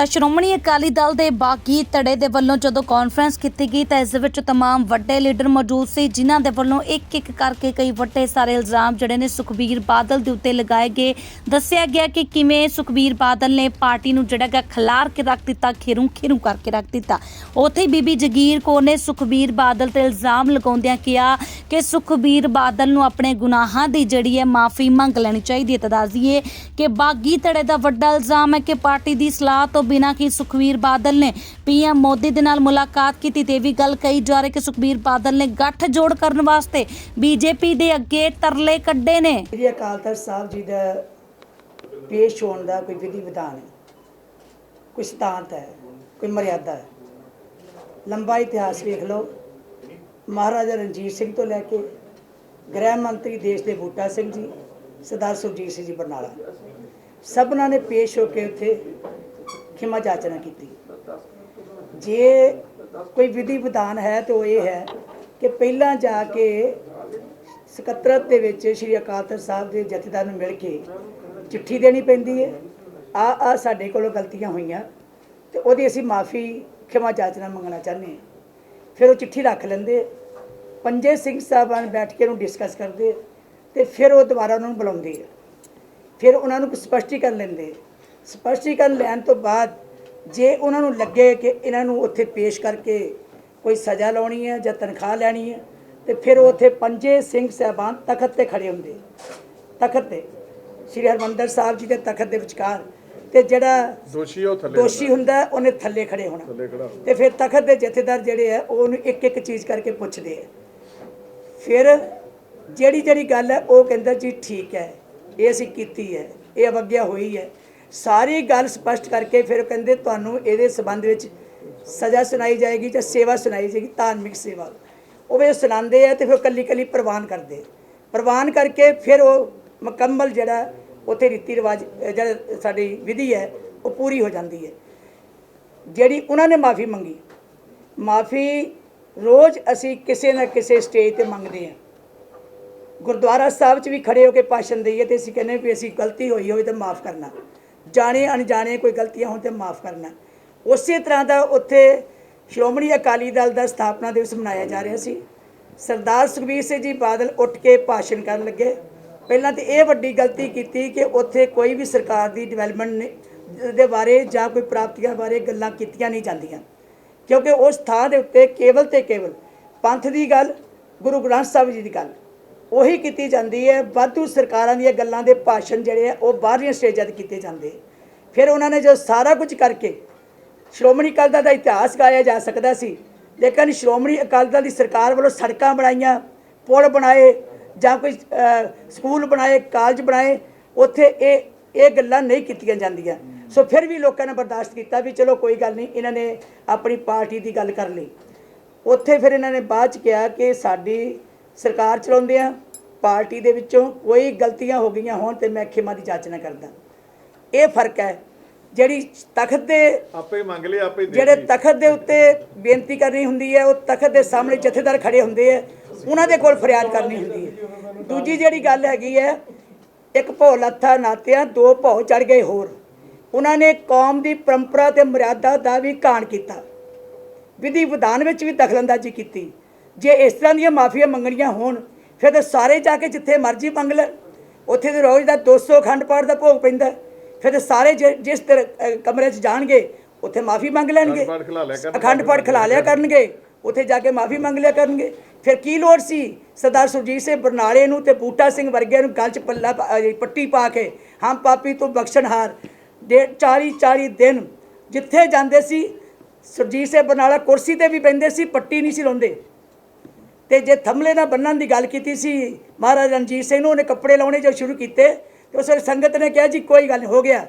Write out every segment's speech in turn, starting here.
ਤਾਂ ਸ਼੍ਰੋਮਣੀ ਅਕਾਲੀ ਦਲ ਦੇ ਬਾਗੀ ਧੜੇ ਦੇ ਵੱਲੋਂ ਜਦੋਂ ਕਾਨਫਰੰਸ ਕੀਤੀ ਗਈ ਤਾਂ ਇਸ ਦੇ ਵਿੱਚ तमाम ਵੱਡੇ ਲੀਡਰ ਮੌਜੂਦ ਸੀ ਜਿਨ੍ਹਾਂ ਦੇ ਵੱਲੋਂ ਇੱਕ ਇੱਕ ਕਰਕੇ ਕਈ ਵੱਡੇ ਸਾਰੇ ਇਲਜ਼ਾਮ ਜਿਹੜੇ ਨੇ ਸੁਖਬੀਰ ਬਾਦਲ ਦੇ ਉੱਤੇ ਲਗਾਏ ਗਏ ਦੱਸਿਆ ਗਿਆ ਕਿ ਕਿਵੇਂ ਸੁਖਬੀਰ ਬਾਦਲ ਨੇ ਪਾਰਟੀ ਨੂੰ ਜਿਹੜਾ ਗਾ ਖਿਲਾਰ ਕੇ ਰੱਖ ਦਿੱਤਾ ਖੇਰੂ ਖੇਰੂ ਕਰਕੇ ਰੱਖ ਦਿੱਤਾ ਉੱਥੇ ਹੀ ਬੀਬੀ ਜਗੀਰ ਕੌਰ ਨੇ ਸੁਖਬੀਰ ਬਾਦਲ ਤੇ ਇਲਜ਼ਾਮ ਲਗਾਉਂਦਿਆਂ ਕਿਹਾ ਕਿ ਸੁਖਬੀਰ ਬਾਦਲ ਨੂੰ ਆਪਣੇ ਗੁਨਾਹਾਂ ਦੀ ਜਿਹੜੀ ਹੈ ਮਾਫੀ ਮੰਗ ਲੈਣੀ ਚਾਹੀਦੀ ਹੈ ਤਾਂ ਦੱਸ ਦਈਏ ਕਿ ਬਾਗੀ ਧੜੇ ਦਾ ਵੱਡਾ ਇਲਜ਼ਾਮ ਹੈ ਕਿ ਪਾਰਟੀ ਦੀ ਸਲਾਹ ਤੋਂ ਬਿਨਾਂ ਕਿ ਸੁਖਬੀਰ ਬਾਦਲ ਨੇ ਪੀਐਮ ਮੋਦੀ ਦੇ ਨਾਲ ਮੁਲਾਕਾਤ ਕੀਤੀ ਤੇ ਵੀ ਗੱਲ ਕਹੀ ਜਾ ਰਹੀ ਕਿ ਸੁਖਬੀਰ ਬਾਦਲ ਨੇ ਗੱਠ ਜੋੜ ਕਰਨ ਵਾਸਤੇ ਬੀਜੇਪੀ ਦੇ ਅੱਗੇ ਤਰਲੇ ਕੱਢੇ ਨੇ। ਸ੍ਰੀ ਅਕਾਲ ਤਖਤ ਸਾਹਿਬ ਜੀ ਦਾ ਪੇਸ਼ ਹੋਣ ਦਾ ਕੋਈ ਵਿਧੀ ਵਿਧਾਨ ਹੈ, ਕੋਈ ਸਿਧਾਂਤ ਹੈ, ਕੋਈ ਮਰਿਆਦਾ ਹੈ। ਲੰਬਾ ਇਤਿਹਾਸ ਵੇਖ ਲਓ। ਮਹਾਰਾਜਾ ਰਣਜੀਤ ਸਿੰਘ ਤੋਂ ਲੈ ਕੇ ਗ੍ਰਹਿ ਮੰਤਰੀ ਦੇਸ਼ ਦੇ ਬੂਟਾ ਸਿੰਘ ਜੀ, ਸਰਦਾਰ ਸੁਖਜੀਤ ਸਿੰਘ ਜੀ ਬਰਨਾਲਾ। ਸਭਨਾਂ ਨੇ ਪੇਸ਼ ਹੋ ਕੇ ਉੱਥੇ ਖਿਮਾ ਜਾਚਨਾ ਕੀਤੀ। ਜੇ ਕੋਈ ਵਿਧੀ ਵਿਧਾਨ ਹੈ ਤਾਂ ਉਹ ਇਹ ਹੈ ਕਿ ਪਹਿਲਾਂ ਜਾ ਕੇ ਸਕੱਤਰਤ ਦੇ ਵਿੱਚ ਸ਼੍ਰੀ ਅਕਾਲ ਤਖਤ ਸਾਹਿਬ ਦੇ ਜਥੇਦਾਰ ਨੂੰ ਮਿਲ ਕੇ ਚਿੱਠੀ ਦੇਣੀ ਪੈਂਦੀ ਹੈ। ਆ ਆ ਸਾਡੇ ਕੋਲੋਂ ਗਲਤੀਆਂ ਹੋਈਆਂ ਤੇ ਉਹਦੀ ਅਸੀਂ ਮਾਫੀ, ਖਿਮਾ ਜਾਚਨਾ ਮੰਗਣਾ ਚਾਹੁੰਦੇ ਹਾਂ। ਫਿਰ ਉਹ ਚਿੱਠੀ ਰੱਖ ਲੈਂਦੇ ਪੰਜੇ ਸਿੰਘ ਸਾਹਿਬਾਨ ਬੈਠ ਕੇ ਉਹਨੂੰ ਡਿਸਕਸ ਕਰਦੇ ਤੇ ਫਿਰ ਉਹ ਦੁਬਾਰਾ ਉਹਨਾਂ ਨੂੰ ਬੁਲਾਉਂਦੇ ਆ। ਫਿਰ ਉਹਨਾਂ ਨੂੰ ਸਪਸ਼ਟੀਕਰਨ ਲੈਂਦੇ ਸਪਸ਼ਟੀਕਰਨ ਲੈਣ ਤੋਂ ਬਾਅਦ ਜੇ ਉਹਨਾਂ ਨੂੰ ਲੱਗੇ ਕਿ ਇਹਨਾਂ ਨੂੰ ਉੱਥੇ ਪੇਸ਼ ਕਰਕੇ ਕੋਈ ਸਜ਼ਾ ਲਾਉਣੀ ਹੈ ਜਾਂ ਤਨਖਾਹ ਲੈਣੀ ਹੈ ਤੇ ਫਿਰ ਉਹ ਉੱਥੇ ਪੰਜੇ ਸਿੰਘ ਸਾਹਿਬਾਨ ਤਖਤ ਤੇ ਖੜੇ ਹੁੰਦੇ। ਤਖਤ ਤੇ ਸ੍ਰੀ ਹਰਮੰਦਰ ਸਾਹਿਬ ਜੀ ਦੇ ਤਖਤ ਦੇ ਵਿਚਕਾਰ। ਤੇ ਜਿਹੜਾ ਦੋਸ਼ੀ ਉਹ ਥੱਲੇ ਦੋਸ਼ੀ ਹੁੰਦਾ ਉਹਨੇ ਥੱਲੇ ਖੜੇ ਹੋਣਾ। ਤੇ ਫਿਰ ਤਖਤ ਦੇ ਜਥੇਦਾਰ ਜਿਹੜੇ ਆ ਉਹ ਉਹਨੂੰ ਇੱਕ ਇੱਕ ਚੀਜ਼ ਕਰਕੇ ਪੁੱਛਦੇ ਆ। ਫਿਰ ਜਿਹੜੀ ਜਿਹੜੀ ਗੱਲ ਹੈ ਉਹ ਕਹਿੰਦਾ ਜੀ ਠੀਕ ਹੈ ਇਹ ਅਸੀਂ ਕੀਤੀ ਹੈ ਇਹ ਅਵਗਿਆ ਹੋਈ ਹੈ। ਸਾਰੀ ਗੱਲ ਸਪਸ਼ਟ ਕਰਕੇ ਫਿਰ ਉਹ ਕਹਿੰਦੇ ਤੁਹਾਨੂੰ ਇਹਦੇ ਸਬੰਧ ਵਿੱਚ ਸਜ਼ਾ ਸੁਣਾਈ ਜਾਏਗੀ ਜਾਂ ਸੇਵਾ ਸੁਣਾਈ ਜਾਏਗੀ, ਧਾਰਮਿਕ ਸੇਵਾ। ਉਹ ਵੇ ਸੁਣਾਉਂਦੇ ਆ ਤੇ ਫਿਰ ਕੱਲੀ ਕੱਲੀ ਪ੍ਰਵਾਨ ਕਰਦੇ ਪ੍ਰਵਾਨ ਕਰਕੇ ਫਿਰ ਉਹ ਮੁਕੰਮਲ ਜਿਹੜਾ ਉੱਥੇ ਰੀਤੀ ਰਿਵਾਜ ਜਿਹੜਾ ਸਾਡੀ ਵਿਧੀ ਹੈ, ਉਹ ਪੂਰੀ ਹੋ ਜਾਂਦੀ ਹੈ। ਜਿਹੜੀ ਉਹਨਾਂ ਨੇ ਮਾਫੀ ਮੰਗੀ, ਮਾਫੀ ਰੋਜ਼ ਅਸੀਂ ਕਿਸੇ ਨਾ ਕਿਸੇ ਸਟੇਜ ਤੇ ਮੰਗਦੇ ਹਾਂ। ਗੁਰਦੁਆਰਾ ਸਾਹਿਬ 'ਚ ਵੀ ਖੜੇ ਹੋ ਕੇ ਭਾਸ਼ਣ ਦਈਏ ਤੇ ਅਸੀਂ ਕਹਿੰਦੇ ਵੀ ਅਸੀਂ ਗਲਤੀ ਹੋਈ ਹੋਵੇ ਤਾਂ ਮਾਫ ਕਰਨਾ। ਜਾਣੇ ਅਣਜਾਣੇ ਕੋਈ ਗਲਤੀਆਂ ਹੋਣ ਤੇ ਮਾਫ ਕਰਨਾ। ਉਸੇ ਤਰ੍ਹਾਂ ਦਾ ਉੱਥੇ ਸ਼੍ਰੋਮਣੀ ਅਕਾਲੀ ਦਲ ਦਾ ਸਥਾਪਨਾ ਦਿਵਸ ਮਨਾਇਆ ਜਾ ਰਿਹਾ ਸੀ। ਸਰਦਾਰ ਸੁਖਬੀਰ ਸਿੰਘ ਜੀ ਬਾਦਲ ਉੱਠ ਕੇ ਭਾਸ਼ਣ ਕਰਨ ਲੱਗੇ। ਪਹਿਲਾਂ ਤੇ ਇਹ ਵੱਡੀ ਗਲਤੀ ਕੀਤੀ ਕਿ ਉੱਥੇ ਕੋਈ ਵੀ ਸਰਕਾਰ ਦੀ ਡਿਵੈਲਪਮੈਂਟ ਦੇ ਬਾਰੇ ਜਾਂ ਕੋਈ ਪ੍ਰਾਪਤੀਆਂ ਬਾਰੇ ਗੱਲਾਂ ਕੀਤੀਆਂ ਨਹੀਂ ਜਾਂਦੀਆਂ। ਕਿਉਂਕਿ ਉਸ ਥਾਂ ਦੇ ਉੱਤੇ ਕੇਵਲ ਤੇ ਕੇਵਲ ਪੰਥ ਦੀ ਗੱਲ, ਗੁਰੂ ਗ੍ਰੰਥ ਸਾਹਿਬ ਜੀ ਦੀ ਗੱਲ। ਉਹੀ ਕੀਤੀ ਜਾਂਦੀ ਹੈ। ਵਾਧੂ ਸਰਕਾਰਾਂ ਦੀਆਂ ਗੱਲਾਂ ਦੇ ਭਾਸ਼ਣ ਜਿਹੜੇ ਆ ਉਹ ਬਾਹਰਲੀਆਂ ਸਟੇਜਾਂ ਤੇ ਕੀਤੇ ਜਾਂਦੇ। ਫਿਰ ਉਹਨਾਂ ਨੇ ਜੋ ਸਾਰਾ ਕੁਝ ਕਰਕੇ ਸ਼੍ਰੋਮਣੀ ਅਕਾਲੀ ਦਲ ਦਾ ਇਤਿਹਾਸ ਗਾਇਆ ਜਾ ਸਕਦਾ ਸੀ। ਲੇਕਿਨ ਸ਼੍ਰੋਮਣੀ ਅਕਾਲੀ ਦਲ ਦੀ ਸਰਕਾਰ ਵੱਲੋਂ ਸੜਕਾਂ ਬਣਾਈਆਂ ਪੁਲ ਬਣਾਏ ਜਾਂ ਕੋਈ ਸਕੂਲ ਬਣਾਏ ਕਾਲਜ ਬਣਾਏ ਉੱਥੇ ਇਹ ਇਹ ਗੱਲਾਂ ਨਹੀਂ ਕੀਤੀਆਂ ਜਾਂਦੀਆਂ। ਸੋ ਫਿਰ ਵੀ ਲੋਕਾਂ ਨੇ ਬਰਦਾਸ਼ਤ ਕੀਤਾ ਵੀ ਚਲੋ ਕੋਈ ਗੱਲ ਨਹੀਂ ਇਹਨਾਂ ਨੇ ਆਪਣੀ ਪਾਰਟੀ ਦੀ ਗੱਲ ਕਰ ਲਈ। ਉੱਥੇ ਫਿਰ ਇਹਨਾਂ ਨੇ ਬਾਅਦ ਚ ਕਿਹਾ ਕਿ ਸਾਡੀ ਸਰਕਾਰ ਚਲਾਉਂਦੇ ਆ ਪਾਰਟੀ ਦੇ ਵਿੱਚੋਂ ਕੋਈ ਗਲਤੀਆਂ ਹੋ ਗਈਆਂ ਹੋਣ ਤੇ ਮੈਂ ਖਿਮਾ ਦੀ ਜਾਚਨਾ ਕਰਦਾ। ਇਹ ਫ਼ਰਕ ਹੈ ਜਿਹੜੀ ਤਖਤ ਦੇ ਆਪੇ ਮੰਗ ਲਿਆ ਆਪੇ ਦੇ ਜਿਹੜੇ ਤਖਤ ਦੇ ਉੱਤੇ ਬੇਨਤੀ ਕਰਨੀ ਹੁੰਦੀ ਹੈ ਉਹ ਤਖਤ ਦੇ ਸਾਹਮਣੇ ਜਥੇਦਾਰ ਖੜੇ ਹੁੰਦੇ ਆ ਉਹਨਾਂ ਦੇ ਕੋਲ ਫਰਿਆਦ ਕਰਨੀ ਹੁੰਦੀ ਹੈ। ਦੂਜੀ ਜਿਹੜੀ ਗੱਲ ਹੈਗੀ ਹੈ ਇੱਕ ਭੌ ਲੱਥਾ ਨਾਤਿਆ ਦੋ ਭੌ ਚੜ ਗਏ ਹੋਰ। ਉਹਨਾਂ ਨੇ ਕੌਮ ਦੀ ਪਰੰਪਰਾ ਤੇ ਮਰਿਆਦਾ ਦਾ ਵੀ ਘਾਣ ਕੀਤਾ। ਵਿਧੀ ਵਿਧਾਨ ਵਿੱਚ ਵੀ ਦਖਲਅੰਦਾਜ਼ੀ ਕੀਤੀ। ਜੇ ਇਸ ਤਰ੍ਹਾਂ ਦੀਆਂ ਮਾਫੀਆਂ ਮੰਗਣੀਆਂ ਹੋਣ ਫਿਰ ਤਾਂ ਸਾਰੇ ਜਾ ਕੇ ਜਿੱਥੇ ਮਰਜ਼ੀ ਮੰਗ ਲੈਣ ਉੱਥੇ ਤੇ ਰੋਜ਼ ਦਾ 200 ਅਖੰਡ ਪਾਠ ਦਾ ਭੋਗ ਪੈਂਦਾ। ਫਿਰ ਤਾਂ ਸਾਰੇ ਜਿਸ ਤਰ ਅ, ਕਮਰੇ 'ਚ ਜਾਣਗੇ ਉੱਥੇ ਮਾਫੀ ਮੰਗ ਲੈਣਗੇ। ਅਖੰਡ ਪਾਠ ਖਿਲਾ ਲਿਆ ਕਰਨਗੇ। ਉੱਥੇ ਜਾ ਕੇ ਮਾਫੀ ਮੰਗ ਲਿਆ ਕਰਨਗੇ। ਫਿਰ ਕੀ ਲੋੜ ਸੀ? ਸਰਦਾਰ ਸੁਰਜੀਤ ਸਿੰਘ ਬਰਨਾਲੇ ਨੂੰ ਤੇ ਬੂਟਾ ਸਿੰਘ ਵਰਗਿਆਂ ਨੂੰ ਗਲ 'ਚ ਪੱਲਾ ਪੱਟੀ ਪਾ ਕੇ ਹਮ ਪਾਪੀ ਤੋਂ ਬਖਸ਼ਣਹਾਰ ਦੇ 40 40 ਦਿਨ ਜਿੱਥੇ ਜਾਂਦੇ ਸੀ ਸੁਰਜੀਤ ਸਿੰਘ ਬਰਨਾਲਾ ਕੁਰਸੀ ਤੇ ਵੀ ਬੈੰਦੇ ਸੀ ਪੱਟੀ ਨਹੀਂ ਸੀ ਲਾਉਂਦੇ। ਤੇ ਜੇ ਥੰਮਲੇ ਨਾਲ ਬੰਨਣ ਦੀ ਗੱਲ ਕੀਤੀ ਸੀ ਮਹਾਰਾਜਾ ਰਣਜੀਤ ਸਿੰਘ ਨੂੰ, ਉਹਨੇ ਕੱਪੜੇ ਲਾਉਣੇ ਜੋ ਸ਼ੁਰੂ ਕੀਤੇ, ਤੇ ਉਸ ਵੇਲੇ ਸੰਗਤ ਨੇ ਕਿਹਾ ਜੀ, ਕੋਈ ਗੱਲ ਨਹੀਂ ਹੋ ਗਿਆ।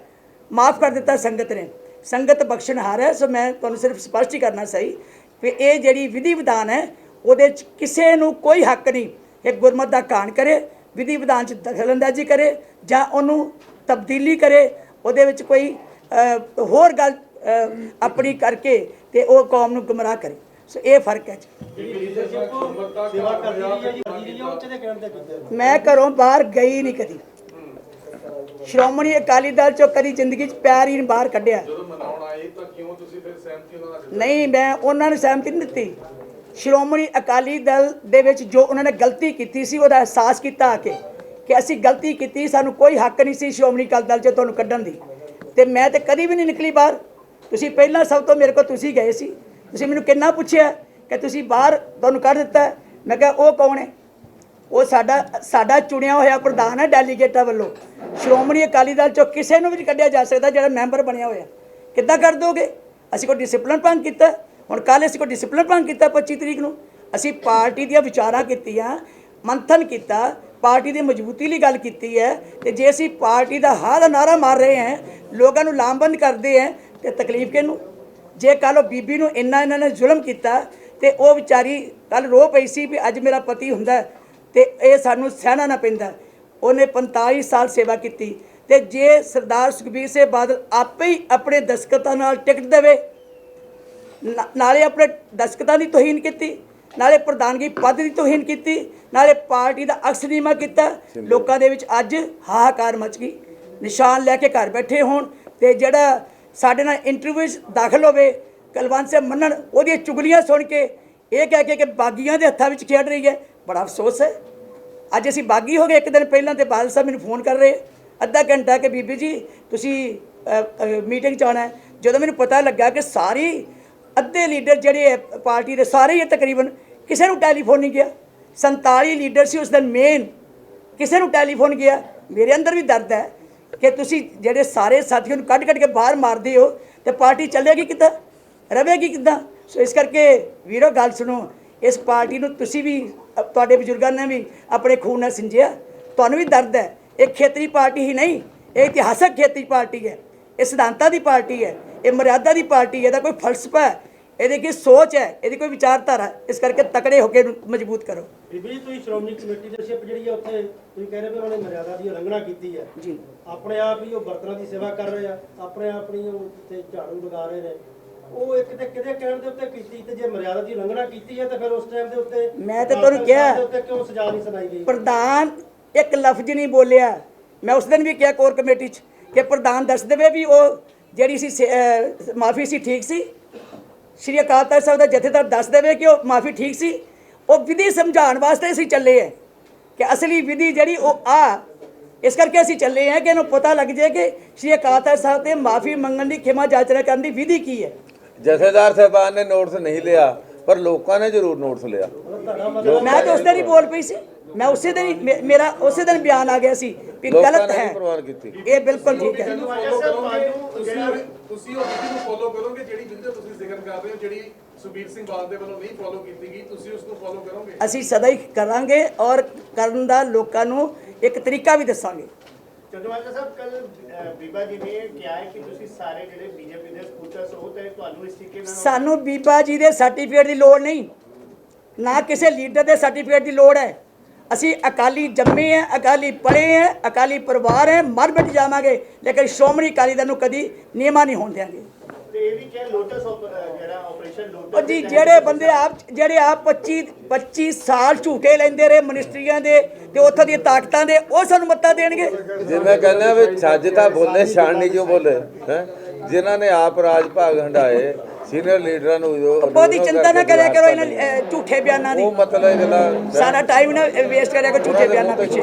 ਮਾਫ ਕਰ ਦਿੱਤਾ ਸੰਗਤ ਨੇ। ਸੰਗਤ ਬਖਸ਼ਣਹਾਰ ਹੈ, ਸੋ ਮੈਂ ਤੁਹਾਨੂੰ ਸਿਰਫ ਸਪਸ਼ਟ ਹੀ ਕਰਨਾ ਸਹੀ ਵੀ ਇਹ ਜਿਹੜੀ ਵਿਧੀ ਵਿਧਾਨ ਹੈ, ਉਹਦੇ ਚ ਕਿਸੇ ਨੂੰ ਕੋਈ ਹੱਕ ਨਹੀਂ ਇਹ ਗੁਰਮਤ ਦਾ ਕਾਣ ਕਰੇ, ਵਿਧੀ ਵਿਧਾਨ ਚ ਦਖਲਅੰਦਾਜ਼ੀ ਕਰੇ, ਜਾਂ ਉਹਨੂੰ ਤਬਦੀਲੀ ਕਰੇ, ਉਹਦੇ ਵਿੱਚ ਕੋਈ ਹੋਰ ਗੱਲ ਆਪਣੀ ਕਰਕੇ ਤੇ ਉਹ ਕੌਮ ਨੂੰ ਗੁੰਮਰਾਹ ਕਰੇ। ਸੋ ਇਹ ਫ਼ਰਕ ਹੈ ਮੈਂ ਘਰੋਂ ਬਾਹਰ ਗਈ ਨਹੀਂ ਕਦੀ। ਸ਼੍ਰੋਮਣੀ ਅਕਾਲੀ ਦਲ ਚੋਂ ਕਦੀ ਜ਼ਿੰਦਗੀ 'ਚ ਪੈਰ ਹੀ ਬਾਹਰ ਕੱਢਿਆ। ਨਹੀਂ ਮੈਂ ਉਹਨਾਂ ਨੂੰ ਸਹਿਮਤੀ ਨਹੀਂ ਦਿੱਤੀ। ਸ਼੍ਰੋਮਣੀ ਅਕਾਲੀ ਦਲ ਦੇ ਵਿੱਚ ਜੋ ਉਹਨਾਂ ਨੇ ਗਲਤੀ ਕੀਤੀ ਸੀ ਉਹਦਾ ਅਹਿਸਾਸ ਕੀਤਾ ਆ ਕੇ ਕਿ ਅਸੀਂ ਗਲਤੀ ਕੀਤੀ ਸਾਨੂੰ ਕੋਈ ਹੱਕ ਨਹੀਂ ਸੀ ਸ਼੍ਰੋਮਣੀ ਅਕਾਲੀ ਦਲ 'ਚ ਤੁਹਾਨੂੰ ਕੱਢਣ ਦੀ। ਤੇ ਮੈਂ ਤੇ ਕਦੀ ਵੀ ਨਹੀਂ ਨਿਕਲੀ ਬਾਹਰ। ਤੁਸੀਂ ਪਹਿਲਾਂ ਸਭ ਤੋਂ ਮੇਰੇ ਕੋਲ ਤੁਸੀਂ ਗਏ ਸੀ। ਤੁਸੀਂ ਮੈਨੂੰ ਕਿੰਨਾ ਪੁੱਛਿਆ? ਕਿ ਤੁਸੀਂ ਬਾਹਰ ਤੁਹਾਨੂੰ ਕੱਢ ਦਿੱਤਾ ਮੈਂ ਕਿਹਾ, ਉਹ ਕੌਣ ਹੈ? ਉਹ ਸਾਡਾ ਸਾਡਾ ਚੁਣਿਆ ਹੋਇਆ ਪ੍ਰਧਾਨ ਹੈ ਡੈਲੀਗੇਟਾਂ ਵੱਲੋਂ। ਸ਼੍ਰੋਮਣੀ ਅਕਾਲੀ ਦਲ ਚੋਂ ਕਿਸੇ ਨੂੰ ਵੀ ਨਹੀਂ ਕੱਢਿਆ ਜਾ ਸਕਦਾ ਜਿਹੜਾ ਮੈਂਬਰ ਬਣਿਆ ਹੋਇਆ। ਕਿੱਦਾਂ ਕਰ ਦੋਗੇ? ਅਸੀਂ ਕੋਈ ਡਿਸਪਲਿਨ ਭੰਗ ਕੀਤਾ। ਹੁਣ ਕੱਲ ਅਸੀਂ ਕੋਈ ਡਿਸਪਲਿਨ ਭੰਗ ਕੀਤਾ 25 ਤਰੀਕ ਨੂੰ। ਅਸੀਂ ਪਾਰਟੀ ਦੀਆਂ ਵਿਚਾਰਾਂ ਕੀਤੀਆਂ, ਮੰਥਨ ਕੀਤਾ, ਪਾਰਟੀ ਦੀ ਮਜ਼ਬੂਤੀ ਲਈ ਗੱਲ ਕੀਤੀ ਹੈ। ਤੇ ਜੇ ਅਸੀਂ ਪਾਰਟੀ ਦਾ ਹਾਲ ਨਾਰਾ ਮਾਰ ਰਹੇ ਹਾਂ, ਲੋਕਾਂ ਨੂੰ ਲਾਮਬੰਦ ਕਰਦੇ ਹਾਂ, ਤੇ ਤਕਲੀਫ ਕਿਹਨੂੰ? ਜੇ ਕੱਲ ਉਹ ਬੀਬੀ ਨੂੰ ਇੰਨਾ ਇਹਨਾਂ ਨੇ ਜ਼ੁਲਮ ਕੀਤਾ ਤੇ ਉਹ ਵਿਚਾਰੀ ਕੱਲ ਰੋ ਪਈ ਸੀ ਵੀ ਅੱਜ ਮੇਰਾ ਪਤੀ ਹੁੰਦਾ ਤੇ ਇਹ ਸਾਨੂੰ ਸਹਿਣਾ ਨਾ ਪੈਂਦਾ ਉਹਨੇ 45 ਸਾਲ ਸੇਵਾ ਕੀਤੀ ਤੇ ਜੇ ਸਰਦਾਰ ਸੁਖਬੀਰ ਸਿੰਘ ਬਾਦਲ ਆਪੇ ਹੀ ਆਪਣੇ ਦਸਕਤਾਂ ਨਾਲ ਟਿਕਟ ਦੇਵੇ ਨਾਲੇ ਆਪਣੇ ਦਸਕਤਾਂ ਦੀ ਤੋਹੀਨ ਕੀਤੀ ਨਾਲੇ ਪ੍ਰਧਾਨਗੀ ਪਦ ਦੀ ਤੋਹੀਨ ਕੀਤੀ ਨਾਲੇ ਪਾਰਟੀ ਦਾ ਅਕਸਰੀਮਾ ਕੀਤਾ ਲੋਕਾਂ ਦੇ ਵਿੱਚ ਅੱਜ ਹਾਹਾਕਾਰ ਮਚ ਗਈ ਨਿਸ਼ਾਨ ਲੈ ਕੇ ਘਰ ਬੈਠੇ ਹੋਣ ਤੇ ਜਿਹੜਾ ਸਾਡੇ ਨਾਲ ਇੰਟਰਵਿਊ ਦਾਖਲ ਹੋਵੇ ਕਲਵੰਤ ਸਿੰਘ ਮੰਨਣ, ਉਹਦੀਆਂ ਚੁਗਲੀਆਂ ਸੁਣ ਕੇ ਇਹ ਕਹਿ ਕੇ ਕਿ ਬਾਗੀਆਂ ਦੇ ਹੱਥਾਂ ਵਿੱਚ ਖੇਡ ਰਹੀ ਹੈ। ਬੜਾ ਅਫਸੋਸ ਹੈ। ਅੱਜ ਅਸੀਂ ਬਾਗੀ ਹੋ ਗਏ ਇੱਕ ਦਿਨ ਪਹਿਲਾਂ ਤੇ ਬਾਦਲ ਸਾਹਿਬ ਮੈਨੂੰ ਫੋਨ ਕਰ ਰਹੇ। ਅੱਧਾ ਘੰਟਾ ਕਿ ਬੀਬੀ ਜੀ, ਤੁਸੀਂ ਮੀਟਿੰਗ 'ਚ ਆਉਣਾ ਜਦੋਂ ਮੈਨੂੰ ਪਤਾ ਲੱਗਾ ਕਿ ਸਾਰੀ ਅੱਧੇ ਲੀਡਰ ਜਿਹੜੇ ਹੈ, ਪਾਰਟੀ ਦੇ ਸਾਰੇ ਹੀ ਤਕਰੀਬਨ ਕਿਸੇ ਨੂੰ ਟੈਲੀਫੋਨ ਨਹੀਂ ਗਿਆ। 47 ਲੀਡਰ ਸੀ ਉਸ ਦਿਨ ਮੇਨ ਕਿਸੇ ਨੂੰ ਟੈਲੀਫੋਨ ਗਿਆ। ਮੇਰੇ ਅੰਦਰ ਵੀ ਦਰਦ ਹੈ ਕਿ ਤੁਸੀਂ ਜਿਹੜੇ ਸਾਰੇ ਸਾਥੀਆਂ ਨੂੰ ਕੱਢ ਕੱਢ ਕੇ ਬਾਹਰ ਮਾਰਦੇ ਹੋ ਤੇ ਪਾਰਟੀ ਚੱਲੇਗੀ ਕਿੱਦਾਂ ਰਵੇਗੀ ਕਿੱਦਾਂ? ਸੋ ਇਸ ਕਰਕੇ ਵੀਰੋ ਗੱਲ ਸੁਣੋ ਇਸ ਪਾਰਟੀ ਨੂੰ ਤੁਸੀਂ ਵੀ ਤੁਹਾਡੇ ਬਜ਼ੁਰਗਾਂ ਨੇ ਵੀ ਆਪਣੇ ਖੂਨ ਨਾਲ ਸਿੰਜਿਆ। ਤੁਹਾਨੂੰ ਵੀ ਦਰਦ ਹੈ। ਇਹ ਖੇਤਰੀ ਪਾਰਟੀ ਹੀ ਨਹੀਂ ਇਹ ਇਤਿਹਾਸਕ ਖੇਤਰੀ ਪਾਰਟੀ ਹੈ। ਇਹ ਸਿਧਾਂਤਾਂ ਦੀ ਪਾਰਟੀ ਹੈ। ਇਹ ਮਰਿਆਦਾ ਦੀ ਪਾਰਟੀ ਹੈ। ਇਹਦਾ ਕੋਈ ਫਲਸਫਾ ਹੈ। ਇਹਦੀ ਕੀ ਸੋਚ ਹੈ? ਇਹਦੀ ਕੋਈ ਵਿਚਾਰਧਾਰਾ ਹੈ। ਇਸ ਕਰਕੇ ਤਕੜੇ ਹੋ ਕੇ ਮਜ਼ਬੂਤ ਕਰੋ। ਜੀ ਤੁਸੀਂ ਸ਼੍ਰੋਮਣੀ ਕਮੇਟੀ ਦੇ ਸ਼ਿਪ ਜਿਹੜੀ ਆ ਉੱਥੇ ਤੁਸੀਂ ਕਹਿ ਰਹੇ ਵੀ ਉਹਨਾਂ ਮਰਿਆਦਾ ਦੀ ਉਲੰਘਣਾ ਕੀਤੀ ਹੈ। ਜੀ। ਆਪਣੇ ਆਪ ਹੀ ਉਹ ਬਰਤਨਾਂ ਦੀ ਸੇਵਾ ਕਰ ਰਹੇ ਆ। ਆਪਣੇ ਆਪ ਹੀ ਉਹ ਉੱਥੇ ਝਾੜੂ ਲਗਾ ਰਹੇ ਨੇ। ਉਹ ਇੱਕ ਤੇ ਕਿਹਦੇ ਕਹਿਣ ਦੇ ਉੱਤੇ ਕੀਤੀ ਤੇ ਜੇ ਮਰਿਆਦਾ ਦੀ ਉਲੰਘਣਾ ਕੀਤੀ ਹੈ ਤਾਂ ਫਿਰ ਉਸ ਟਾਈਮ ਦੇ ਉੱਤੇ ਮੈਂ ਤਾਂ ਤੁਹਾਨੂੰ ਕਿਹਾ- ਦੇ ਉੱਤੇ ਕਿਉਂ ਸਜ਼ਾ ਨਹੀਂ ਸੁਣਾਈ ਗਈ? ਪ੍ਰਧਾਨ ਇੱਕ ਲਫ਼ਜ਼ ਨਹੀਂ ਬੋਲਿਆ। ਮੈਂ ਉਸ ਦਿਨ ਵੀ ਕਿਹਾ ਕੋਰ ਕਮੇਟੀ 'ਚ ਕਿ ਪ੍ਰਧਾਨ ਦੱਸ ਦੇਵੇ ਵੀ ਉਹ ਜਿਹੜੀ ਸੀ ਮਾਫੀ ਸੀ ਠੀਕ ਸੀ। ਸ਼੍ਰੀ ਅਕਾਲ ਤਖਤ ਸਾਹਿਬ ਦਾ ਜਥੇਦਾਰ ਦੱਸ ਦੇਵੇ ਕਿ ਉਹ ਮਾਫੀ ਠੀਕ ਸੀ। ਉਹ ਵਿਧੀ ਸਮਝਾਉਣ ਵਾਸਤੇ ਅਸੀਂ ਚੱਲੇ ਆ ਕਿ ਅਸਲੀ ਵਿਧੀ ਜਿਹੜੀ ਉਹ ਆ ਇਸ ਕਰਕੇ ਅਸੀਂ ਚੱਲੇ ਆ ਕਿ ਇਹਨੂੰ ਪਤਾ ਲੱਗ ਜਾਏ ਕਿ ਸ਼੍ਰੀ ਅਕਾਲ ਤਖਤ ਸਾਹਿਬ ਤੇ ਮਾਫੀ ਮੰਗਣ ਦੀ ਖਿਮਾ ਜਾਚਨਾ ਕਰਨ ਦੀ ਵਿਧੀ ਕੀ ਹੈ। ਜਥੇਦਾਰ ਸਾਹਿਬਾਨ ਨੇ ਨੋਟਿਸ ਨਹੀਂ ਲਿਆ ਪਰ ਲੋਕਾਂ ਨੇ ਜ਼ਰੂਰ ਨੋਟਿਸ ਲਿਆ। ਮੈਂ ਤਾਂ ਉਸ ਦਿਨ ਹੀ ਬੋਲ ਪਈ ਸੀ। ਮੈਂ ਉਸੇ ਦਿਨ ਹੀ ਮੇਰਾ ਉਸੇ ਦਿਨ ਬਿਆਨ ਆ ਗਿਆ ਸੀ ਲੋਕਾਂ ਗਲਤ ਹੈ। ਨਹੀਂ ਪ੍ਰਵਾਨ ਕੀਤੀ। ਇਹ ਬਿਲਕੁਲ ਠੀਕ ਹੈ। ਫੋਲੋ ਕਰੋਗੇ ਤੁਸੀਂ ਤੁਸੀਂ ਉਹ ਵਿਧੀ ਨੂੰ ਫੋਲੋ ਕਰੋਗੇ ਜਿਹੜੀ ਵਿਧੀ ਦਾ ਤੁਸੀਂ ਜ਼ਿਕਰ ਕਰ ਰਹੇ ਹੋ ਜਿਹੜੀ ਸੁਬੀਰ ਸਿੰਘ ਬਾਦਲ ਦੇ ਵੱਲੋਂ ਨਹੀਂ ਫੋਲੋ ਕੀਤੀ ਗਈ ਤੁਸੀਂ ਉਸ ਨੂੰ ਫੋਲੋ ਕਰੋਗੇ? ਅਸੀਂ ਸਦਾ ਹੀ ਕਰਾਂਗੇ ਔਰ ਕਰਨ ਦਾ ਲੋਕਾਂ ਨੂੰ ਇੱਕ ਤਰੀਕਾ ਵੀ ਦੱਸਾਂਗੇ। ਚੰਦਵਾਜਾ ਸਾਹਿਬ ਕੱਲ ਬੀਬਾ ਜੀ ਨੇ ਕਿਹਾ ਹੈ ਕਿ ਤੁਸੀਂ ਸਾਰੇ ਜਿਹੜੇ ਬੀਜੇਪੀ ਦੇ ਸਪੋਰਟਰਸ ਹੋ ਤੇ ਤੁਹਾਨੂੰ ਇਸ ਤਰੀਕੇ ਨਾਲ ਸਾਨੂੰ ਬੀਬਾ ਜੀ ਦੇ ਸਰਟੀਫਿਕੇਟ ਦੀ ਲੋੜ ਨਹੀਂ। ਨਾ ਕਿਸੇ ਲੀਡਰ ਦੇ ਸਰਟੀਫਿਕੇਟ ਦੀ ਲੋੜ ਹੈ। ਅਸੀਂ ਅਕਾਲੀ ਜੰਮੇ ਹੈ, ਅਕਾਲੀ ਪੜ੍ਹੇ ਹੈ, ਅਕਾਲੀ ਪਰਿਵਾਰ ਹੈ, ਮਰ ਮਿਟ ਜਾਵਾਂਗੇ। ਲੇਕਿਨ ਸ਼੍ਰੋਮਣੀ ਅਕਾਲੀ ਦਲ ਨੂੰ ਕਦੀ ਨਿਯਮਾ ਨਹੀਂ ਹੋਣ ਦਿਆਂਗੇ। ਇਹ ਵੀ ਕਿਹਾ ਲੋਟਸ op- ਅਹ ਜਿਹੜਾ ਆਪਰੇਸ਼ਨ ਲੋਟਸ ਉਹ ਜੀ ਜਿਹੜੇ ਬੰਦੇ ਆਪ ਜਿਹੜੇ ਆਪ 25 25 ਸਾਲ ਝੂਠੇ ਲੈਂਦੇ ਰਹੇ ਮਿਨਿਸਟਰੀਆਂ ਦੇ ਤੇ ਉੱਥੋਂ ਦੀਆਂ ਤਾਕਤਾਂ ਦੇ ਉਹ ਸਾਨੂੰ ਮੱਤਾ ਦੇਣਗੇ। ਕਹਿੰਦੇ ਵੀ ਛੱਜ ਤਾਂ ਬੋਲੇ ਸ਼ਾਨ ਨਹੀਂ ਕਿਉਂ ਬੋਲੇ ਹੈ? ਜਿਨ੍ਹਾਂ ਨੇ ਆਪ ਰਾਜ ਭਾਗ ਹੰਡਾਏ ਸੀਨੀਅਰ ਲੀਡਰਾਂ ਨੂੰ ਜੋ ਬਹੁਤੀ ਚਿੰਤਾ ਨਾ ਕਰਿਆ ਕਰੋ ਇਹਨਾਂ ਝੂਠੇ ਬਿਆਨਾਂ ਦੀ। ਉਹ ਮਤਲਬ ਜਿਹੜਾ ਸਾਰਾ ਟਾਈਮ ਨਾ ਵੇਸਟ ਕਰਿਆ ਕਰੋ ਝੂਠੇ ਬਿਆਨਾਂ ਪਿੱਛੇ।